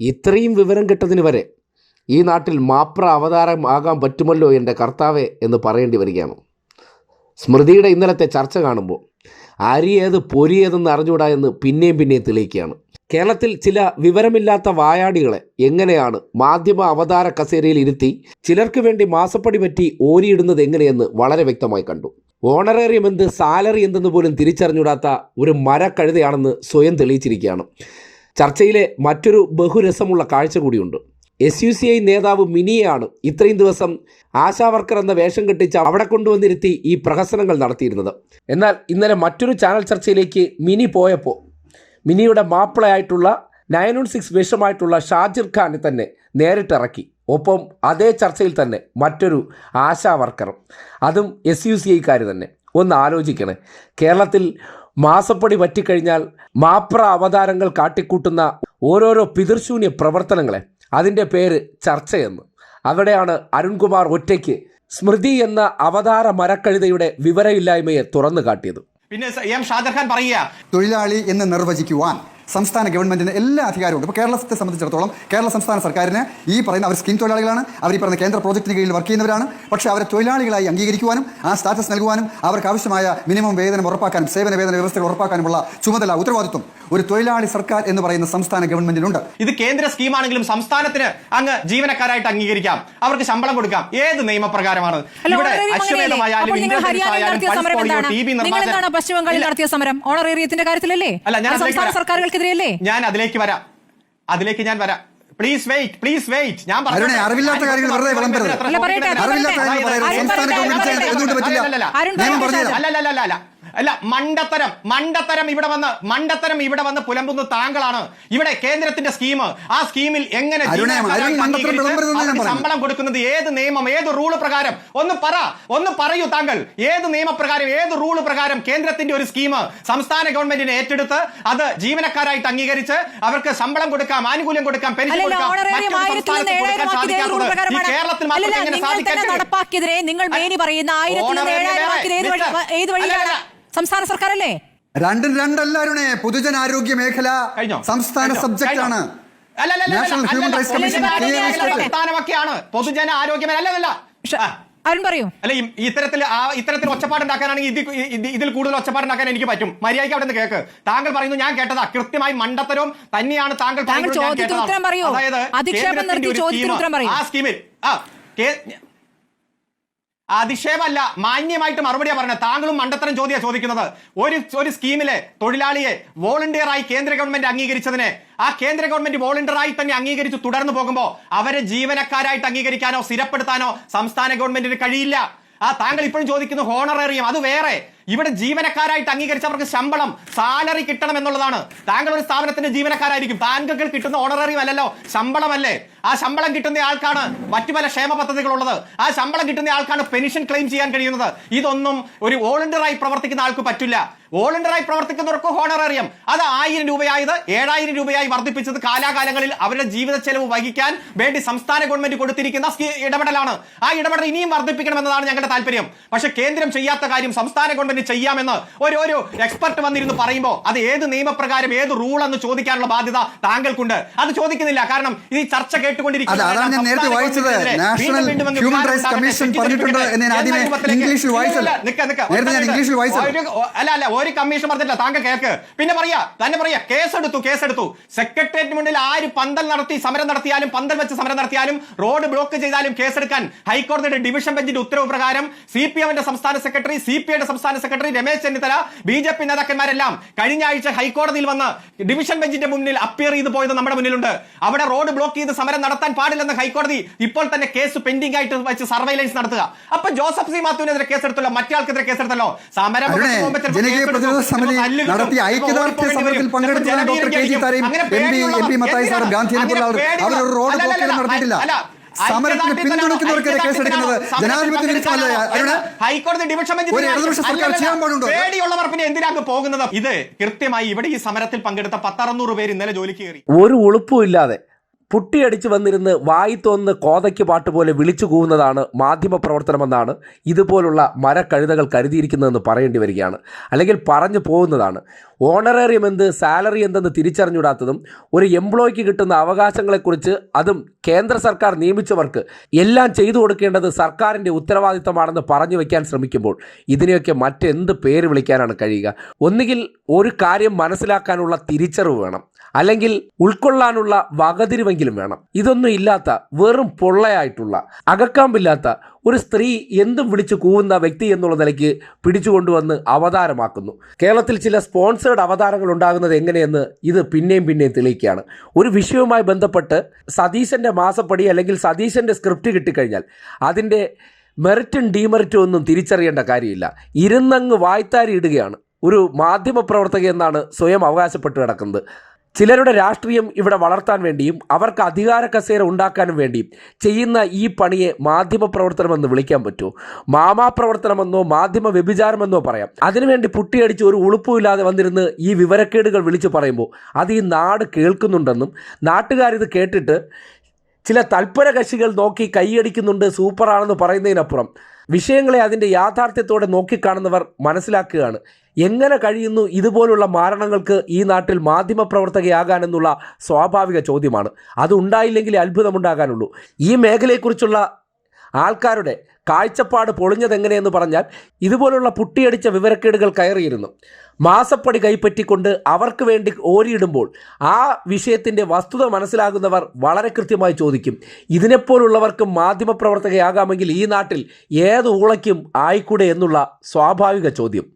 ഇത്രയും വിവരം കിട്ടതിന് വരെ ഈ നാട്ടിൽ മാപ്ര അവതാരം ആകാൻ പറ്റുമല്ലോ എന്റെ കർത്താവെ എന്ന് പറയേണ്ടി വരികയാണ്. സ്മൃതിയുടെ ഇന്നലത്തെ ചർച്ച കാണുമ്പോൾ അരിയേത് പൊരിയേതെന്ന് അറിഞ്ഞുകൂടാ എന്ന് പിന്നെയും പിന്നെയും തെളിയിക്കുകയാണ്. കേരളത്തിൽ ചില വിവരമില്ലാത്ത വായാടികളെ എങ്ങനെയാണ് മാധ്യമ അവതാര കസേരയിൽ ഇരുത്തി ചിലർക്ക് വേണ്ടി മാസപ്പടി പറ്റി ഓരിയിടുന്നത് എങ്ങനെയെന്ന് വളരെ വ്യക്തമായി കണ്ടു. ഓണറേറിയം എന്ത് സാലറി എന്തെന്ന് പോലും തിരിച്ചറിഞ്ഞൂടാത്ത ഒരു മരക്കഴുതയാണെന്ന് സ്വയം തെളിയിച്ചിരിക്കുകയാണ്. ചർച്ചയിലെ മറ്റൊരു ബഹുരസമുള്ള കാഴ്ച കൂടിയുണ്ട്. എസ് യു സി ഐ നേതാവ് മിനിയാണ് ഇത്രയും ദിവസം ആശാവർക്കർ എന്ന വേഷം കെട്ടിച്ച് അവിടെ കൊണ്ടുവന്നിരുത്തി ഈ പ്രഹസനങ്ങൾ നടത്തിയിരുന്നത്. എന്നാൽ ഇന്നലെ മറ്റൊരു ചാനൽ ചർച്ചയിലേക്ക് മിനി പോയപ്പോൾ മിനിയുടെ മാപ്പിളയായിട്ടുള്ള നയൻ വൺ സിക്സ് വേഷമായിട്ടുള്ള ഷാജിർ ഖാനെ തന്നെ നേരിട്ടിറക്കി. ഒപ്പം അതേ ചർച്ചയിൽ തന്നെ മറ്റൊരു ആശാവർക്കറും അതും എസ് യു സി ഐക്കാർ തന്നെ. ഒന്ന് ആലോചിക്കണേ. കേരളത്തിൽ മാസപ്പടി പറ്റിക്കഴിഞ്ഞാൽ മാപ്ര അവതാരങ്ങൾ കാട്ടിക്കൂട്ടുന്ന ഓരോരോ പിതൃശൂന്യ പ്രവർത്തനങ്ങളെ അതിന്റെ പേര് ചർച്ചയെന്ന്. അവിടെയാണ് അരുൺകുമാർ ഒറ്റയ്ക്ക് സ്മൃതി എന്ന അവതാര മരക്കഴുതയുടെ വിവരമില്ലായ്മയെ തുറന്നു കാട്ടിയത്. പിന്നെ എം ഷാജർഖാൻ പറയുക തൊഴിലാളി എന്ന് നിർവചിക്കുവാൻ സംസ്ഥാന ഗവൺമെന്റിന് എല്ലാ അധികാരമുണ്ട് ഇപ്പോൾ കേരളത്തെ സംബന്ധിച്ചിടത്തോളം കേരള സംസ്ഥാന സർക്കാരിന് ഈ പറയുന്ന അവർ സ്കിൻ തൊഴിലാളികളാണ്. അവർ ഈ പറയുന്ന കേന്ദ്ര പ്രോജക്റ്റിന് കീഴിൽ വർക്ക് ചെയ്യുന്നവരാണ്. പക്ഷേ അവരെ തൊഴിലാളികളായി അംഗീകരിക്കുവാനും ആ സ്റ്റാറ്റസ് നൽകുവാനും അവർക്ക് ആവശ്യമായ മിനിമം വേതനം ഉറപ്പാക്കാനും സേവന വേതന വ്യവസ്ഥകൾ ഉറപ്പാക്കാനുമുള്ള ചുമതല ഉത്തരവാദിത്വം ഒരു തൊഴിലാളി സർക്കാർ എന്ന് പറയുന്ന സംസ്ഥാന ഗവൺമെന്റിനുണ്ട് ഇത് കേന്ദ്ര സ്കീമാണെങ്കിലും സംസ്ഥാനത്തിന് അങ്ങ് ജീവനക്കാരായിട്ട് അംഗീകരിക്കാം അവർക്ക് ശമ്പളം കൊടുക്കാം ഏത് നിയമപ്രകാരമാണ് ഇവിടെ? അശ്വമേധമായാലും നടത്തിയ സമരം പശ്ചിമ ബംഗാളിൽ നടത്തിയ ഓണറേറിയത്തിന്റെ കാര്യത്തിലല്ലേ അല്ല ഞാൻ സംസ്ഥാന സർക്കാരുകൾക്കെതിരെയല്ലേ ഞാൻ അതിലേക്ക് വരാം അതിലേക്ക് ഞാൻ വരാം പ്ലീസ് വെയിറ്റ് പ്ലീസ് വെയിറ്റ് ഞാൻ പറഞ്ഞു അറിവില്ലാത്ത കാര്യങ്ങൾ വെറുതെ വിളമ്പരുത്. അറിവില്ലാത്ത കാര്യങ്ങൾ സംസ്ഥാന ഗവൺമെന്റ് എന്തുകൊണ്ട് പറ്റില്ല അല്ലല്ലല്ല. അരുൺ നിയമം അല്ല അല്ല മണ്ടത്തരം മണ്ടത്തരം ഇവിടെ വന്ന് മണ്ടത്തരം ഇവിടെ വന്ന് പുലമ്പുന്ന താങ്കളാണ് ഇവിടെ കേന്ദ്രത്തിന്റെ സ്കീം. ആ സ്കീമിൽ എങ്ങനെ. ശമ്പളം കൊടുക്കുന്നത് ഏത് നിയമം ഏത് റൂൾ പ്രകാരം? ഒന്ന് പറ ഒന്ന് പറയൂ താങ്കൾ. ഏത് നിയമപ്രകാരം ഏത് റൂൾ പ്രകാരം കേന്ദ്രത്തിന്റെ ഒരു സ്കീം സംസ്ഥാന ഗവൺമെന്റിനെ ഏറ്റെടുത്ത് അത് ജീവനക്കാരായിട്ട് അംഗീകരിച്ച് അവർക്ക് ശമ്പളം കൊടുക്കാം ആനുകൂല്യം കൊടുക്കാം പെൻഷൻ കൊടുക്കാം കേരളത്തിൽ നടപ്പാക്കിയതിനെ നിങ്ങൾ മേനി പറയുന്ന ആയിരത്തിൽ ഏഴായിരം ഏത് വഴിയാണ് അല്ലല്ല. സർക്കാർ അല്ലേ രണ്ടും രണ്ടല്ല അരുണേ. പൊതുജനാരോഗ്യ മേഖല? സംസ്ഥാന സബ്ജക്ട് സബ്ജക്റ്റ് ആണ്. കഴിഞ്ഞോ? അല്ലല്ലല്ല, നാഷണൽ ഹ്യൂമൻ റൈറ്റ്സ് കമ്മീഷൻ പൊതുജന ആരോഗ്യ അല്ലല്ല അരുൺ പറയൂ. അല്ല ഈ- ഇത്തരത്തിൽ ആ ഇത്തരത്തിൽ ഒച്ചപ്പാടുണ്ടാക്കാനാണെങ്കിൽ ഇതിൽ ഇത് ഇതിൽ കൂടുതൽ ഒച്ചപ്പാടുണ്ടാക്കാൻ എനിക്ക് പറ്റും. മര്യാദയ്ക്ക് അവിടെ നിന്ന് കേക്ക്. താങ്കൾ പറയുന്നു ഞാൻ കേട്ടതാ. കൃത്യമായി മണ്ടത്തരവും തന്നെയാണ് താങ്കൾ. അതായത് ആ കേന്ദ്രത്തിന്റെ നിർത്തി ഒരു ചോദ്യത്തിന് സ്കീം, ഉത്തരം പറയൂ. ആ സ്കീമിൽ അധിക്ഷേപമല്ല മാന്യമായിട്ട് മറുപടിയാ പറഞ്ഞത്. താങ്കളും മണ്ടത്തരം ചോദ്യം ചോദിക്കുന്നത്. ഒരു ഒരു സ്കീമിലെ തൊഴിലാളിയെ വോളണ്ടിയറായി കേന്ദ്ര ഗവൺമെന്റ് അംഗീകരിച്ചതിനെ ആ കേന്ദ്ര ഗവൺമെന്റ് വോളണ്ടിയറായി തന്നെ അംഗീകരിച്ച് തുടർന്നു പോകുമ്പോൾ അവരെ ജീവനക്കാരായിട്ട് അംഗീകരിക്കാനോ സ്ഥിരപ്പെടുത്താനോ സംസ്ഥാന ഗവൺമെന്റിന് കഴിയില്ല. ആ താങ്കൾ ഇപ്പോഴും ചോദിക്കുന്ന ഹോണറേറിയം അത് വേറെ. ഇവിടെ ജീവനക്കാരായിട്ട് അംഗീകരിച്ചവർക്ക് ശമ്പളം സാലറി കിട്ടണം എന്നുള്ളതാണ്. താങ്കൾ ഒരു സ്ഥാപനത്തിന്റെ ജീവനക്കാരായിരിക്കും. താങ്കൾക്ക് കിട്ടുന്ന ഓണറേറിയം അല്ലല്ലോ ശമ്പളമല്ലേ? ആ ശമ്പളം കിട്ടുന്ന ആൾക്കാണ് മറ്റു പല ക്ഷേമ പദ്ധതികളുള്ളത്. ആ ശമ്പളം കിട്ടുന്ന ആൾക്കാണ് പെൻഷൻ ക്ലെയിം ചെയ്യാൻ കഴിയുന്നത്. ഇതൊന്നും ഒരു വോളണ്ടിയറായി പ്രവർത്തിക്കുന്ന ആൾക്ക് പറ്റില്ല. വോളണ്ടിയറായി പ്രവർത്തിക്കുന്നവർക്ക് ഹോണറേറിയം അത് ആയിരം രൂപയായത് ഏഴായിരം രൂപയായി വർദ്ധിപ്പിച്ചത് കാലാകാലങ്ങളിൽ അവരുടെ ജീവിത ചെലവ് വഹിക്കാൻ വേണ്ടി സംസ്ഥാന ഗവൺമെന്റ് കൊടുത്തിരിക്കുന്ന ഇടപെടലാണ്. ആ ഇടപെടൽ ഇനിയും വർദ്ധിപ്പിക്കണമെന്നതാണ് ഞങ്ങളുടെ താല്പര്യം. പക്ഷേ കേന്ദ്രം ചെയ്യാത്ത കാര്യം സംസ്ഥാന ഗവൺമെന്റ് ചെയ്യാമെന്ന് ഒരു ഒരു എക്സ്പെർട്ട് വന്നിരുന്നു പറയുമ്പോൾ അത് ഏത് നിയമപ്രകാരം ഏത് റൂൾ എന്ന് ചോദിക്കാനുള്ള ബാധ്യത താങ്കൾക്കുണ്ട്. അത് ചോദിക്കുന്നില്ല. കാരണം ഈ ചർച്ച കേട്ടുകൊണ്ടിരിക്കുന്നത് അല്ല അല്ല ഒരു കമ്മീഷൻ പറഞ്ഞിട്ടില്ല. താങ്കൾ കേൾക്ക്. പിന്നെ പറയാ തന്നെ പറയാ കേസെടുത്തു കേസെടുത്തു. സെക്രട്ടേറിയറ്റ് മുന്നിൽ ആര് പന്തൽ നടത്തി സമരം നടത്തിയാലും പന്തൽ വെച്ച് സമരം നടത്തിയാലും റോഡ് ബ്ലോക്ക് ചെയ്താലും കേസെടുക്കാൻ ഹൈക്കോടതിയുടെ ഡിവിഷൻ ബെഞ്ചിന്റെ ഉത്തരവ് പ്രകാരം സി പി എമ്മിന്റെ സംസ്ഥാന സെക്രട്ടറി സി പി ഐയുടെ സംസ്ഥാന secretary Ramesh Chennithala B J P നേതാക്കന്മാരെല്ലാം കഴിഞ്ഞ ആഴ്ച ഹൈക്കോടതിയിൽ വന്ന് ഡിവിഷൻ ബെഞ്ചിന്റെ മുന്നിൽ അപ്പിയർ ചെയ്ത് പോയത് നമ്മുടെ മുന്നിലുണ്ട്. അവിടെ റോഡ് ബ്ലോക്ക് ചെയ്ത് സമരം നടത്താൻ പാടില്ലെന്ന് ഹൈക്കോടതി ഇപ്പോൾ തന്നെ കേസ് പെൻഡിംഗ് ആയിട്ട് വെച്ച് സർവൈലൻസ് നടത്തുക. അപ്പൊ ജോസഫ് സി മാത്യുവിനെതിരെ കേസെടുത്തല്ലോ മറ്റേ ആൾക്കെതിരെ കേസെടുത്തല്ലോ. സമരം ചിലപ്പോൾ പ്രതിരോധ സമിതി നടത്തിയ ഐക്യദാർഢ്യ സമരത്തിൽ വരും, പങ്കെടുത്ത doctor K G താരയും M P M P Mathai സാറും? ഗാന്ധിയെ പോലുള്ള അവർ ഒരു റോഡ് ബ്ലോക്ക് നടത്തിയിട്ടില്ല. സമരത്തിന് പിന്തുണയ്ക്കുന്നവർക്കെതിരെ കേസെടുക്കുന്നത് ജനാധിപത്യ വിരുദ്ധമല്ലേ അരുണ് ഹൈക്കോടതി ഡിവിഷൻ ബെഞ്ച് സർക്കാർ ചെയ്യാൻ പാടുണ്ടോ? പേടിയുള്ളവർ പിന്നെ എന്തിനാക്ക് പോകുന്നത്? ഇത് കൃത്യമായി ഇവിടെ ഈ സമരത്തിൽ പങ്കെടുത്ത പത്തറുന്നൂറ് പേര് ഇന്നലെ ജോലിക്ക് കയറി. ഒരു ഉളുപ്പും ഇല്ലാതെ പുട്ടിയടിച്ച് വന്നിരുന്ന് വായി തോന്നുന്ന കോതയ്ക്ക് പാട്ട് പോലെ വിളിച്ചു കൂവുന്നതാണ് മാധ്യമ പ്രവർത്തനമെന്നാണ് ഇതുപോലുള്ള മരക്കഴുതകൾ കരുതിയിരിക്കുന്നതെന്ന് പറയേണ്ടി വരികയാണ്. അല്ലെങ്കിൽ പറഞ്ഞു പോകുന്നതാണ്. ഓണറേറിയം എന്ത് സാലറി എന്തെന്ന് തിരിച്ചറിഞ്ഞൂടാത്തതും ഒരു എംപ്ലോയിക്ക് കിട്ടുന്ന അവകാശങ്ങളെക്കുറിച്ച് അതും കേന്ദ്ര സർക്കാർ നിയമിച്ചവർക്ക് എല്ലാം ചെയ്തു കൊടുക്കേണ്ടത് സർക്കാരിന്റെ ഉത്തരവാദിത്തമാണെന്ന് പറഞ്ഞു വയ്ക്കാൻ ശ്രമിക്കുമ്പോൾ ഇതിനെയൊക്കെ മറ്റെന്ത് പേര് വിളിക്കാനാണ് കഴിയുക? ഒന്നുകിൽ ഒരു കാര്യം മനസ്സിലാക്കാനുള്ള തിരിച്ചറിവ് വേണം. അല്ലെങ്കിൽ ഉൾക്കൊള്ളാനുള്ള വകതിരിവെങ്കിലും വേണം. ഇതൊന്നും ഇല്ലാത്ത വെറും പൊള്ളയായിട്ടുള്ള അകക്കാമ്പില്ലാത്ത ഒരു സ്ത്രീ എന്തും വിളിച്ചു കൂവുന്ന വ്യക്തി എന്നുള്ള നിലയ്ക്ക് പിടിച്ചുകൊണ്ടുവന്ന് അവതാരമാക്കുന്നു. കേരളത്തിൽ ചില സ്പോൺസേഡ് അവതാരങ്ങൾ ഉണ്ടാകുന്നത് എങ്ങനെയെന്ന് ഇത് പിന്നെയും പിന്നെയും തെളിയിക്കുകയാണ്. ഒരു വിഷയവുമായി ബന്ധപ്പെട്ട് സതീശന്റെ മാസപ്പടി അല്ലെങ്കിൽ സതീശന്റെ സ്ക്രിപ്റ്റ് കിട്ടിക്കഴിഞ്ഞാൽ അതിന്റെ മെറിറ്റും ഡീമെറിറ്റും ഒന്നും തിരിച്ചറിയേണ്ട കാര്യമില്ല. ഇരുന്നങ്ങ് വായ്ത്താരി ഇടുകയാണ് ഒരു മാധ്യമപ്രവർത്തക എന്നാണ് സ്വയം അവകാശപ്പെട്ട് കിടക്കുന്നത് ചിലരുടെ രാഷ്ട്രീയം ഇവിടെ വളർത്താൻ വേണ്ടിയും അവർക്ക് അധികാര കസേര ഉണ്ടാക്കാനും വേണ്ടിയും ചെയ്യുന്ന ഈ പണിയെ മാധ്യമ പ്രവർത്തനമെന്ന് വിളിക്കാൻ പറ്റൂ. മാമാ പ്രവർത്തനമെന്നോ മാധ്യമ വ്യഭിചാരമെന്നോ പറയാം. അതിനുവേണ്ടി പുട്ടിയടിച്ച് ഒരു ഉളുപ്പുമില്ലാതെ വന്നിരുന്ന് ഈ വിവരക്കേടുകൾ വിളിച്ചു പറയുമ്പോൾ അത് ഈ നാട് കേൾക്കുന്നുണ്ടെന്നും നാട്ടുകാരിത് കേട്ടിട്ട് ചില തൽപര കക്ഷികൾ നോക്കി കൈയടിക്കുന്നുണ്ട് സൂപ്പറാണെന്ന് പറയുന്നതിനപ്പുറം. വിഷയങ്ങളെ അതിന്റെ യാഥാർത്ഥ്യത്തോടെ നോക്കിക്കാണുന്നവർ മനസ്സിലാക്കുകയാണ്. എങ്ങനെ കഴിയുന്നു ഇതുപോലുള്ള മാരണങ്ങൾക്ക് ഈ നാട്ടിൽ മാധ്യമപ്രവർത്തകയാകാനെന്നുള്ള സ്വാഭാവിക ചോദ്യമാണ്. അത് ഉണ്ടായില്ലെങ്കിൽ അത്ഭുതമുണ്ടാകാനുള്ളൂ. ഈ മേഖലയെക്കുറിച്ചുള്ള ആൾക്കാരുടെ കാഴ്ചപ്പാട് പൊളിഞ്ഞതെങ്ങനെയെന്ന് പറഞ്ഞാൽ ഇതുപോലുള്ള പുട്ടിയടിച്ച വിവരക്കേടുകൾ കയറിയിരുന്നു. മാസപ്പടി കൈപ്പറ്റിക്കൊണ്ട് അവർക്ക് വേണ്ടി ഓരിയിടുമ്പോൾ ആ വിഷയത്തിന്റെ വസ്തുത മനസ്സിലാകുന്നവർ വളരെ കൃത്യമായി ചോദിക്കും. ഇതിനെപ്പോലുള്ളവർക്ക് മാധ്യമപ്രവർത്തകയാകാമെങ്കിൽ ഈ നാട്ടിൽ ഏത് ഊളയ്ക്കും ആയിക്കൂടെ എന്നുള്ള സ്വാഭാവിക ചോദ്യം.